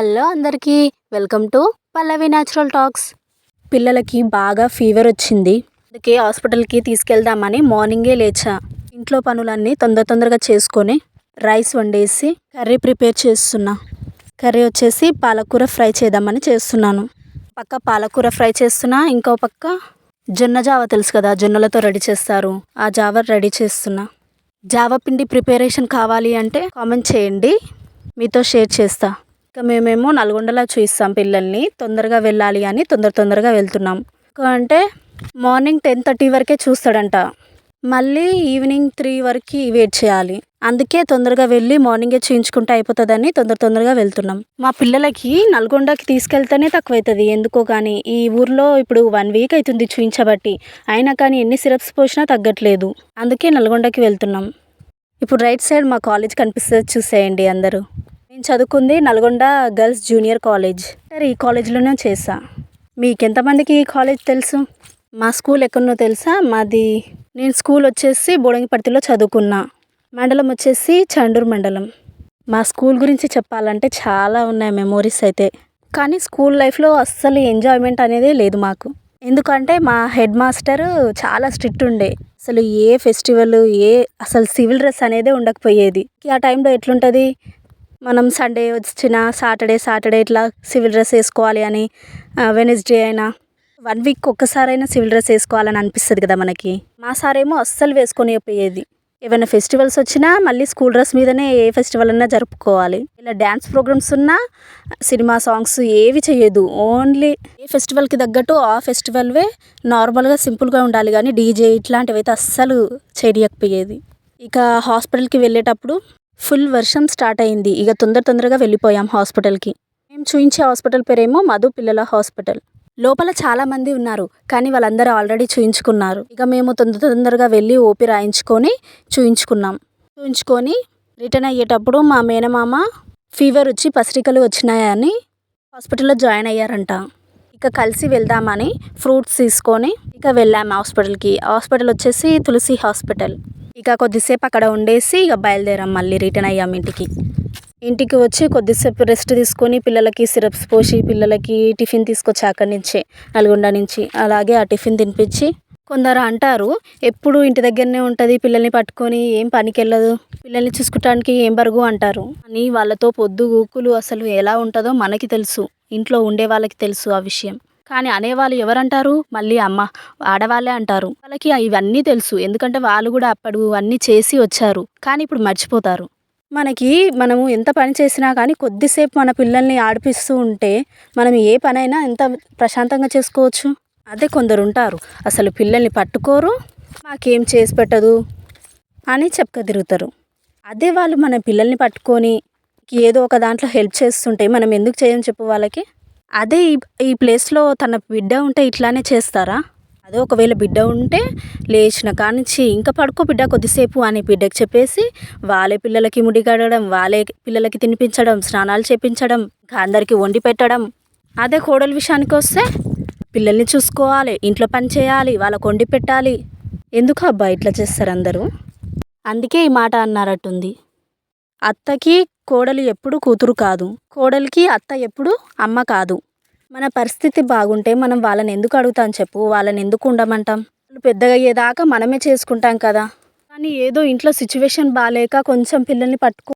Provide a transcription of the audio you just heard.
Hello అందరికీ welcome to Pallavi natural talks. పిల్లలకి బాగా ఫీవర్ వచ్చింది. అందుకే హాస్పిటల్కి తీసుకెళ్దామని మార్నింగే లేచా. ఇంట్లో పనులన్నీ తొందర తొందరగా చేసుకొని రైస్ వండేసి కర్రీ ప్రిపేర్ చేస్తున్నా. కర్రీ వచ్చేసి పాలకూర ఫ్రై చేద్దామని చేస్తున్నాను. పక్క పాలకూర ఫ్రై చేస్తున్నా ఇంకో పక్క జొన్న జావ తెలుసు కదా జొన్నలతో రెడీ చేస్తారు. ఆ జావ రెడీ చేస్తున్నా. జావ పిండి ప్రిపరేషన్ కావాలి అంటే కామెంట్ చేయండి. మీతో షేర్ చేస్తా. ఇక మేమేమో నల్గొండలో చూస్తాం పిల్లల్ని. తొందరగా వెళ్ళాలి అని తొందర తొందరగా వెళ్తున్నాం. అంటే మార్నింగ్ టెన్ థర్టీ వరకే చూస్తాడంట. మళ్ళీ ఈవినింగ్ త్రీ వరకు వెయిట్ చేయాలి. అందుకే తొందరగా వెళ్ళి మార్నింగే చేయించుకుంటే అయిపోతుందని తొందర తొందరగా వెళ్తున్నాం. మా పిల్లలకి నల్గొండకి తీసుకెళ్తేనే తక్కువ అవుతుంది ఎందుకో కానీ ఈ ఊర్లో ఇప్పుడు వన్ వీక్ అవుతుంది చూయించబట్టి. అయినా కానీ ఎన్ని సిరప్స్ పోసినా తగ్గట్లేదు. అందుకే నల్గొండకి వెళ్తున్నాం. ఇప్పుడు రైట్ సైడ్ మా కాలేజ్ కనిపిస్తుంది చూసేయండి అందరూ. నేను చదువుకుంది నల్గొండ గర్ల్స్ జూనియర్ కాలేజ్. సరే ఈ కాలేజ్లోనే చేసా మీకు ఎంతమందికి ఈ కాలేజ్ తెలుసు? మా స్కూల్ ఎక్కడనో తెలుసా? మాది నేను స్కూల్ వచ్చేసి బోడంగిపర్తిలో చదువుకున్నా. మండలం వచ్చేసి చండూరు మండలం. మా స్కూల్ గురించి చెప్పాలంటే చాలా ఉన్నాయి మెమోరీస్ అయితే. కానీ స్కూల్ లైఫ్లో అస్సలు ఎంజాయ్మెంట్ అనేది లేదు మాకు. ఎందుకంటే మా హెడ్ మాస్టర్ చాలా స్ట్రిక్ట్ ఉండే. అసలు ఏ ఫెస్టివల్ ఏ అసలు సివిల్ డ్రెస్ అనేది ఉండకపోయేది. ఆ టైంలో ఎట్లుంటుంది? మనం సండే వచ్చిన సాటర్డే సాటర్డే ఇట్లా సివిల్ డ్రెస్ వేసుకోవాలి అని వెనస్డే అయినా వన్ వీక్ ఒక్కసారైనా సివిల్ డ్రెస్ వేసుకోవాలని అనిపిస్తుంది కదా మనకి. మా సార్ ఏమో అస్సలు వేసుకొని పోయేది ఏమైనా ఫెస్టివల్స్ వచ్చినా మళ్ళీ స్కూల్ డ్రెస్ మీదనే ఏ ఫెస్టివల్ అన్నా జరుపుకోవాలి. ఇలా డ్యాన్స్ ప్రోగ్రామ్స్ ఉన్నా సినిమా సాంగ్స్ ఏవి చేయదు ఓన్లీ ఏ ఫెస్టివల్కి తగ్గట్టు ఆ ఫెస్టివల్వే నార్మల్గా సింపుల్గా ఉండాలి. కానీ డీజే ఇట్లాంటివి అయితే అస్సలు చేయకపోయేది ఇక హాస్పిటల్కి వెళ్ళేటప్పుడు ఫుల్ వర్షం స్టార్ట్ అయింది. ఇక తొందర తొందరగా వెళ్ళిపోయాం హాస్పిటల్కి. మేము చూయించే హాస్పిటల్ పేరేమో మధు పిల్లల హాస్పిటల్. లోపల చాలా మంది ఉన్నారు కానీ వాళ్ళందరూ ఆల్రెడీ చూయించుకున్నారు. ఇక మేము తొందర తొందరగా వెళ్ళి ఓపి రాయించుకొని చూయించుకున్నాం. చూయించుకొని రిటర్న్ అయ్యేటప్పుడు మా మేనమామ ఫీవర్ వచ్చి పసిరికలు వచ్చినాయని హాస్పిటల్లో జాయిన్ అయ్యారంట. ఇక కలిసి వెళ్దామని ఫ్రూట్స్ తీసుకొని ఇక వెళ్ళాము హాస్పిటల్కి. హాస్పిటల్ వచ్చేసి తులసి హాస్పిటల్. ఇక కొద్దిసేపు అక్కడ ఉండేసి ఇక బయలుదేరాం మళ్ళీ రిటర్న్ అయ్యాం ఇంటికి. ఇంటికి వచ్చి కొద్దిసేపు రెస్ట్ తీసుకొని పిల్లలకి సిరప్స్ పోసి పిల్లలకి టిఫిన్ తీసుకొచ్చి అక్కడి నుంచే నల్గొండ నుంచి. అలాగే ఆ టిఫిన్ తినిపించి కొందరు అంటారు ఎప్పుడు ఇంటి దగ్గరనే ఉంటుంది పిల్లల్ని పట్టుకొని ఏం పనికి వెళ్ళదు పిల్లల్ని చూసుకోవటానికి ఏం బరుగు అంటారు. అని వాళ్ళతో పొద్దు ఊకులు అసలు ఎలా ఉంటుందో మనకి తెలుసు ఇంట్లో ఉండే వాళ్ళకి తెలుసు ఆ విషయం. కానీ అనేవాళ్ళు ఎవరంటారు? మళ్ళీ అమ్మ ఆడవాళ్ళే అంటారు. వాళ్ళకి ఇవన్నీ తెలుసు. ఎందుకంటే వాళ్ళు కూడా అప్పుడు అన్నీ చేసి వచ్చారు. కానీ ఇప్పుడు మర్చిపోతారు. మనకి మనము ఎంత పని చేసినా కానీ కొద్దిసేపు మన పిల్లల్ని ఆడిపిస్తూ ఉంటే మనం ఏ పనైనా ఎంత ప్రశాంతంగా చేసుకోవచ్చు? అదే కొందరు ఉంటారు. అసలు పిల్లల్ని పట్టుకోరు. మాకేం చేసి పెట్టదు? అని చెప్పుక తిరుగుతారు. అదే వాళ్ళు మన పిల్లల్ని పట్టుకొని ఏదో ఒక దాంట్లో హెల్ప్ చేస్తుంటే మనం ఎందుకు చేయని చెప్పు వాళ్ళకి? అదే ఈ ఈ ప్లేస్లో తన బిడ్డ ఉంటే ఇట్లానే చేస్తారా? అదే ఒకవేళ బిడ్డ ఉంటే లేచిన కానించి ఇంకా పడుకో బిడ్డ కొద్దిసేపు అని బిడ్డకి చెప్పేసి వాళ్ళే పిల్లలకి ముడి కడగడం వాళ్ళే పిల్లలకి తినిపించడం స్నానాలు చేపించడం అందరికీ వండి పెట్టడం. అదే కోడల విషయానికి వస్తే పిల్లల్ని చూసుకోవాలి ఇంట్లో పని చేయాలి వాళ్ళకు వండి పెట్టాలి. ఎందుకు అబ్బా ఇట్లా చేస్తారు అందరూ? అందుకే ఈ మాట అన్నారట్టుంది. అత్తకి కోడలు ఎప్పుడు కూతురు కాదు. కోడలికి అత్త ఎప్పుడు అమ్మ కాదు. మన పరిస్థితి బాగుంటే మనం వాళ్ళని ఎందుకు అడుగుతాం చెప్పు? వాళ్ళని ఎందుకు ఉండమంటాం? వాళ్ళు పెద్దగా అయ్యేదాకా మనమే చేసుకుంటాం కదా. కానీ ఏదో ఇంట్లో సిచ్యువేషన్ బాగాలేక కొంచెం పిల్లల్ని పట్టుకో